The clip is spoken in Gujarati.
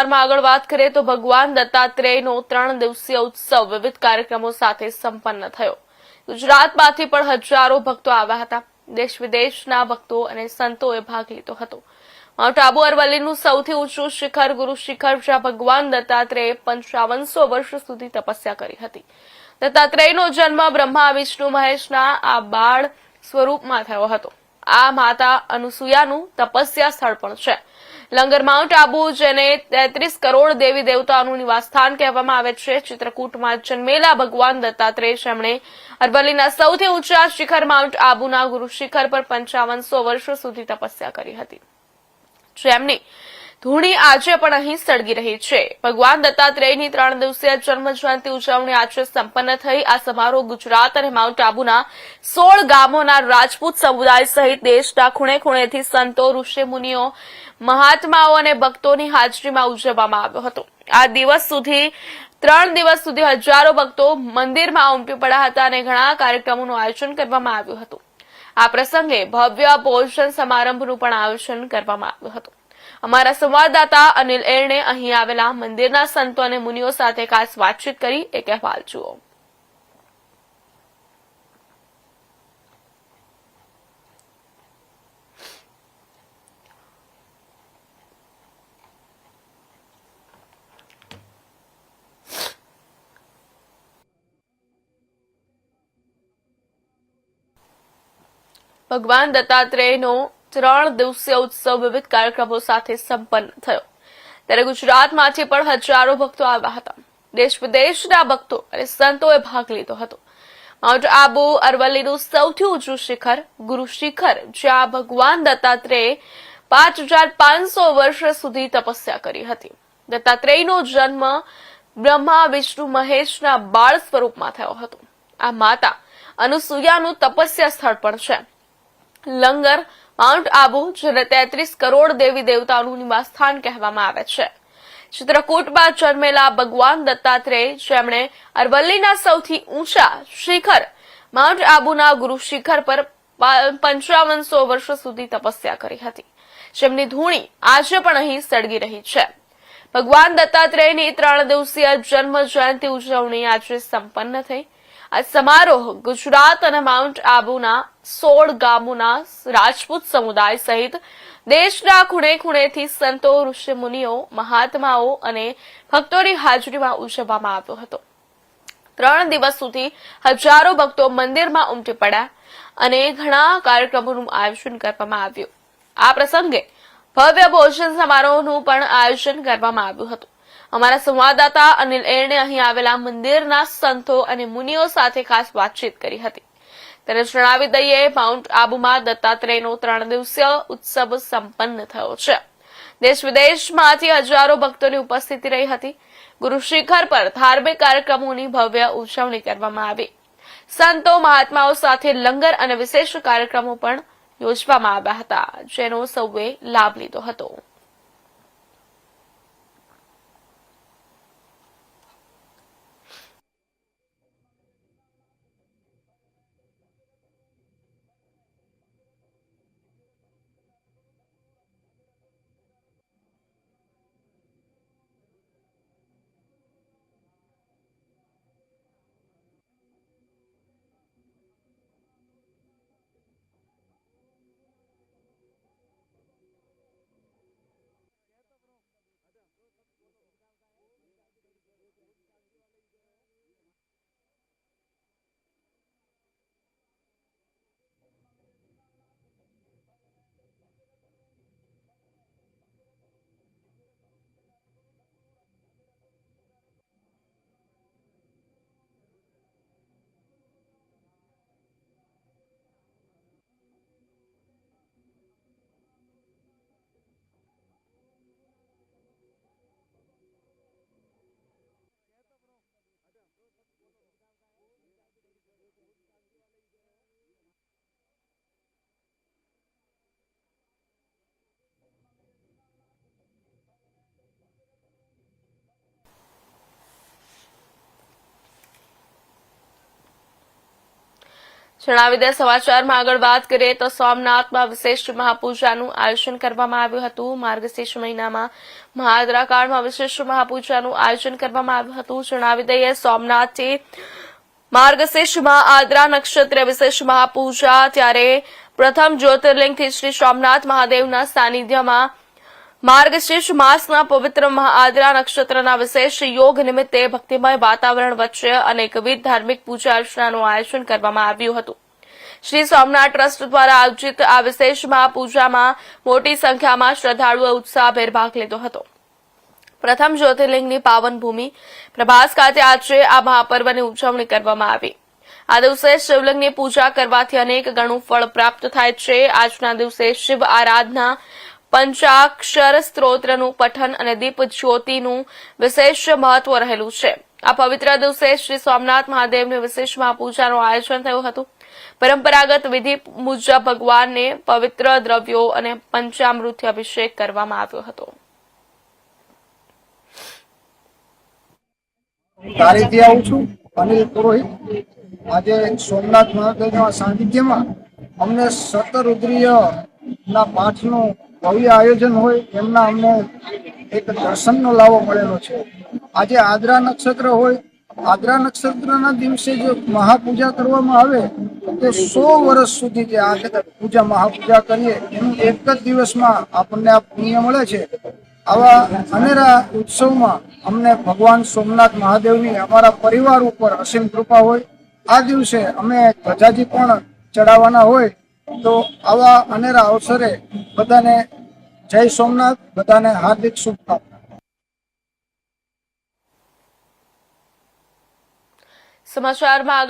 આગળ વાત કરીએ તો ભગવાન દત્તાત્રેયનો ત્રણ દિવસીય ઉત્સવ વિવિધ કાર્યક્રમો સાથે સંપન્ન થયો. ગુજરાતમાંથી પણ હજારો ભક્તો આવ્યા હતા. દેશ વિદેશના ભક્તો અને સંતોએ ભાગ લીધો હતો. માઉન્ટ આબુ અરવલ્લીનું સૌથી ઊંચું શિખર ગુરુ શિખર જ્યાં ભગવાન દત્તાત્રેય પંચાવનસો વર્ષ સુધી તપસ્યા કરી હતી. દત્તાત્રેયનો જન્મ બ્રહ્મા, વિષ્ણુ, મહેશના આ બાળ સ્વરૂપમાં થયો હતો. આ માતા અનુસુયાનું તપસ્યા સ્થળ પણ છે. લંગર માઉન્ટ આબુ જેને તેત્રીસ કરોડ દેવી દેવતાઓનું નિવાસસ્થાન કહેવામાં આવે છે. ચિત્રકૂટમાં જન્મેલા ભગવાન દત્તાત્રેય જેમણે અરવલ્લીના સૌથી ઊંચા શિખર માઉન્ટ આબુના ગુરુ શિખર પર પંચાવનસો વર્ષો સુધી તપસ્યા કરી હતી. જેમની ધૂણી આજે પણ અહીં સળગી રહી છે. ભગવાન દત્તાત્રેયની ત્રણ દિવસીય જન્મ જયંતિ ઉજવણી આજે સંપન્ન થઈ. આ સમારોહ ગુજરાત અને માઉન્ટ આબુના સોળ ગામોના રાજપૂત સમુદાય સહિત દેશના ખૂણે ખૂણેથી સંતો ઋષિ મુનિઓ મહાત્માઓ અને ભક્તોની હાજરીમાં ઉજવવામાં આવ્યો હતો. આ દિવસ સુધી, ત્રણ દિવસ સુધી હજારો ભક્તો મંદિરમાં ઉમટી પડ્યા હતા અને ઘણા કાર્યક્રમોનું આયોજન કરવામાં આવ્યું હતું. આ પ્રસંગે ભવ્ય ભોજન સમારંભનું પણ આયોજન કરવામાં આવ્યું હતું. અમારા સંવાદદાતા અનિલ એરણે અહીં આવેલા મંદિરના સંતો અને મુનિઓ સાથે ખાસ વાતચીત કરી. એક અહેવાલ જુઓ. ભગવાન દત્તાત્રેયનો ત્રણ દિવસીય ઉત્સવ વિવિધ કાર્યક્રમો સાથે સંપન્ન થયો. ત્યારે ગુજરાતમાંથી પણ હજારો ભક્તો આવ્યા હતા. દેશ વિદેશના ભક્તો અને સંતોએ ભાગ લીધો હતો. માઉન્ટ આબુ અરવલ્લીનું સૌથી ઊંચું શિખર, ગુરુ શિખર, જ્યાં ભગવાન દત્તાત્રેય પાંચ હજાર પાંચસો વર્ષ સુધી તપસ્યા કરી હતી. દત્તાત્રેયનો જન્મ બ્રહ્મા, વિષ્ણુ, મહેશના બાળ સ્વરૂપમાં થયો હતો. આ માતા અનુસૂયાનું તપસ્યા સ્થળ પણ છે. લંગર માઉન્ટ આબુ, જેને તેત્રીસ કરોડ દેવી દેવતાનું નિવાસસ્થાન કહેવામાં આવે છે. ચિત્રકૂટમાં જન્મેલા ભગવાન દત્તાત્રેય, જેમણે અરવલ્લીના સૌથી ઊંચા શિખર માઉન્ટ આબુના ગુરુ શિખર પર પંચાવનસો વર્ષો સુધી તપસ્યા કરી હતી. જેમની ધૂણી આજે પણ અહીં સળગી રહી છે. ભગવાન દત્તાત્રેયની ત્રણ દિવસીય જન્મ જયંતિ ઉજવણી આજે સંપન્ન થઈ. આ સમારોહ ગુજરાત અને માઉન્ટ આબુના સોળ ગામોના રાજપૂત સમુદાય સહિત દેશના ખૂણે ખૂણેથી સંતો, ઋષિમુનિઓ, મહાત્માઓ અને ભક્તોની હાજરીમાં ઉજવવામાં આવ્યો હતો. ત્રણ દિવસ સુધી હજારો ભક્તો મંદિરમાં ઉમટી પડ્યા અને ઘણા કાર્યક્રમોનું આયોજન કરવામાં આવ્યું. આ પ્રસંગે ભવ્ય ભોજન સમારોહનું પણ આયોજન કરવામાં આવ્યું હતું. અમારા સંવાદદાતા અનિલ એરણે અહીં આવેલા મંદિરના સંતો અને મુનિઓ સાથે ખાસ વાતચીત કરી હતી. ત્યારે જણાવી દઈએ, માઉન્ટ આબુમાં દત્તાત્રેયનો ત્રણ દિવસીય ઉત્સવ સંપન્ન થયો છે. દેશ વિદેશમાંથી હજારો ભક્તોની ઉપસ્થિતિ રહી હતી. ગુરુ શિખર પર ધાર્મિક કાર્યક્રમોની ભવ્ય ઉજવણી કરવામાં આવી. સંતો, મહાત્માઓ સાથે લંગર અને વિશેષ કાર્યક્રમો પણ યોજવામાં આવ્યા હતા, જેનો સૌએ લાભ લીધો હતો. જણાવી દે, સમાચારમાં આગળ વાત કરીએ તો સોમનાથમાં વિશેષ મહાપૂજાનું આયોજન કરવામાં આવ્યું હતું. માર્ગશીર્ષ મહિનામાં મહાદરા કાળમાં વિશેષ મહાપૂજાનું આયોજન કરવામાં આવ્યું હતું. જણાવી દઈએ, સોમનાથથી માર્ગશીર્ષમાં આદ્રા નક્ષત્ર વિશેષ મહાપૂજા, ત્યારે પ્રથમ જ્યોતિર્લિંગથી શ્રી સોમનાથ મહાદેવના સાનિધ્યમાં માર્ગશીર્ષ માસના પવિત્ર મહાઆદ્રા નક્ષત્રના વિશેષ યોગ નિમિત્તે ભક્તિમય વાતાવરણ વચ્ચે અનેકવિધ ધાર્મિક પૂજા અર્ચનાનું આયોજન કરવામાં આવ્યું હતું. શ્રી સોમનાથ ટ્રસ્ટ દ્વારા આયોજિત આ વિશેષ મહાપૂજામાં મોટી સંખ્યામાં શ્રદ્ધાળુઓ ઉત્સાહભેર ભાગ લીધો હતો. પ્રથમ જ્યોતિર્લિંગની પાવન ભૂમિ પ્રભાસ ખાતે આજે આ મહાપર્વની ઉજવણી કરવામાં આવી. આ દિવસે શિવલિંગની પૂજા કરવાથી અનેક ગણું ફળ પ્રાપ્ત થાય છે. આજના દિવસે શિવ આરાધના પંચાક્ષર સ્ત્રોત્રનું પઠન અને દીપ જ્યોતિનું વિશેષ મહત્વ રહેલું છે. આ પવિત્ર દિવસે શ્રી સોમનાથ મહાદેવની વિશેષ મહાપૂજાનું આયોજન થયું હતું. પરંપરાગત વિધિ મુજબ ભગવાનને પવિત્ર દ્રવ્યો અને પંચામૃતથી અભિષેક કરવામાં આવ્યો હતો. આજે સોમનાથ મહાદેવના સાનિધ્યમાં અમને સતરુદ્રીય ના પાઠનું ભવ્ય આયોજન હોય, એમના અમને એક દર્શનનો લાવો મળેલો છે. આજે આદ્રા નક્ષત્ર હોય, આદ્રા નક્ષત્રના દિવસે જો મહાપૂજા કરવામાં આવે, તો સો વર્ષ સુધી જે આ પૂજા મહાપૂજા કરીએ, એનું એક જ દિવસમાં આપણને આ પુણ્ય મળે છે. આવા અનેરા ઉત્સવમાં અમને ભગવાન સોમનાથ મહાદેવની અમારા પરિવાર ઉપર અસીમ કૃપા હોય. આ દિવસે અમે ધજાજી પણ ચડાવવાના હોય તો આવા અનેરા અવસરે બધાને જય સોમનાથ બધાને હાર્દિક શુભકામના. સમાચારમાં આગળ